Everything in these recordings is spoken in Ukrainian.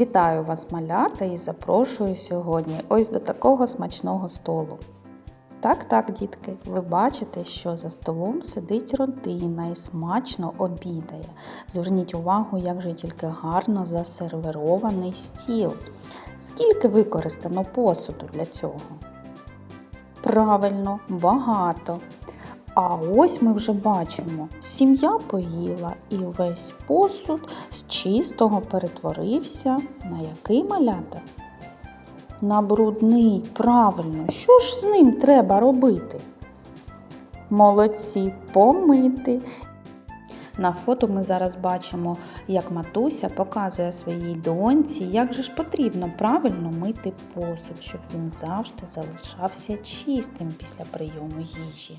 Вітаю вас, малята, і запрошую сьогодні ось до такого смачного столу. Так, так, дітки, ви бачите, що за столом сидить родина і смачно обідає. Зверніть увагу, як же тільки гарно засервірований стіл. Скільки використано посуду для цього? Правильно, багато. А ось ми вже бачимо, сім'я поїла і весь посуд з чистого перетворився на який малята? На брудний, правильно, що ж з ним треба робити? Молодці, помити. На фото ми зараз бачимо, як матуся показує своїй доньці, як же ж потрібно правильно мити посуд, щоб він завжди залишався чистим після прийому їжі.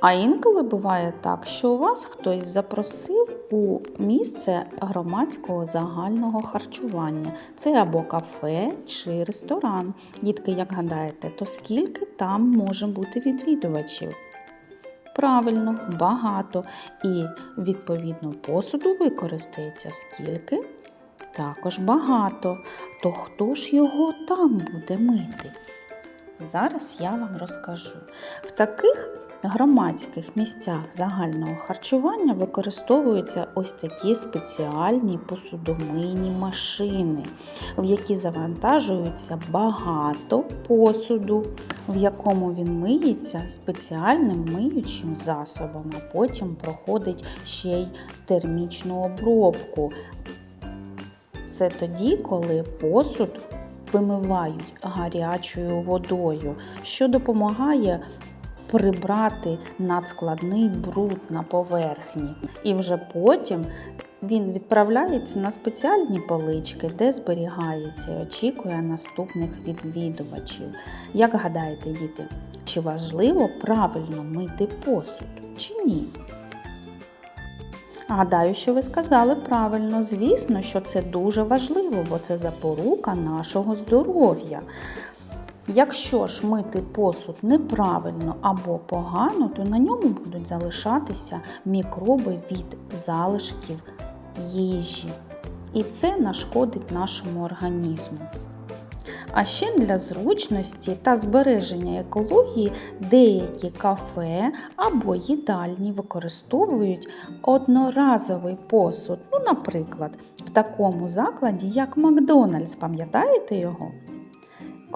А інколи буває так, що у вас хтось запросив у місце громадського загального харчування. Це або кафе чи ресторан. Дітки, як гадаєте, то скільки там може бути відвідувачів? Правильно, багато. І відповідно посуду використається скільки? Також багато. То хто ж його там буде мити? Зараз я вам розкажу. В таких громадських місцях загального харчування використовуються ось такі спеціальні посудомийні машини, в які завантажується багато посуду, в якому він миється спеціальним миючим засобом, а потім проходить ще й термічну обробку. Це тоді, коли посуд вимивають гарячою водою, що допомагає прибрати надскладний бруд на поверхні. І вже потім він відправляється на спеціальні полички, де зберігається і очікує наступних відвідувачів. Як гадаєте, діти, чи важливо правильно мити посуд, чи ні? Гадаю, що ви сказали правильно. Звісно, що це дуже важливо, бо це запорука нашого здоров'я. Якщо ж мити посуд неправильно або погано, то на ньому будуть залишатися мікроби від залишків їжі. І це нашкодить нашому організму. А ще для зручності та збереження екології деякі кафе або їдальні використовують одноразовий посуд. Ну, наприклад, в такому закладі, як Макдональдс, пам'ятаєте його?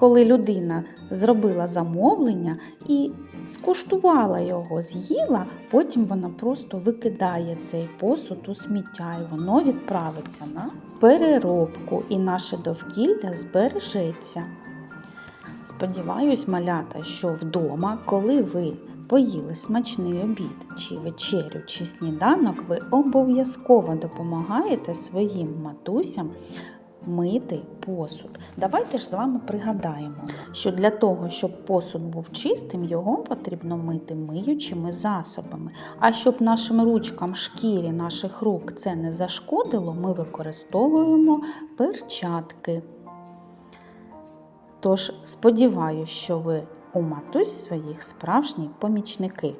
Коли людина зробила замовлення і скуштувала його, з'їла, потім вона просто викидає цей посуд у сміття, і воно відправиться на переробку, і наше довкілля збережеться. Сподіваюсь, малята, що вдома, коли ви поїли смачний обід, чи вечерю, чи сніданок, ви обов'язково допомагаєте своїм матусям мити посуд. Давайте ж з вами пригадаємо, що для того, щоб посуд був чистим, його потрібно мити миючими засобами. А щоб нашим ручкам, шкірі наших рук це не зашкодило, ми використовуємо перчатки. Тож сподіваюся, що ви у матусь своїх справжні помічники.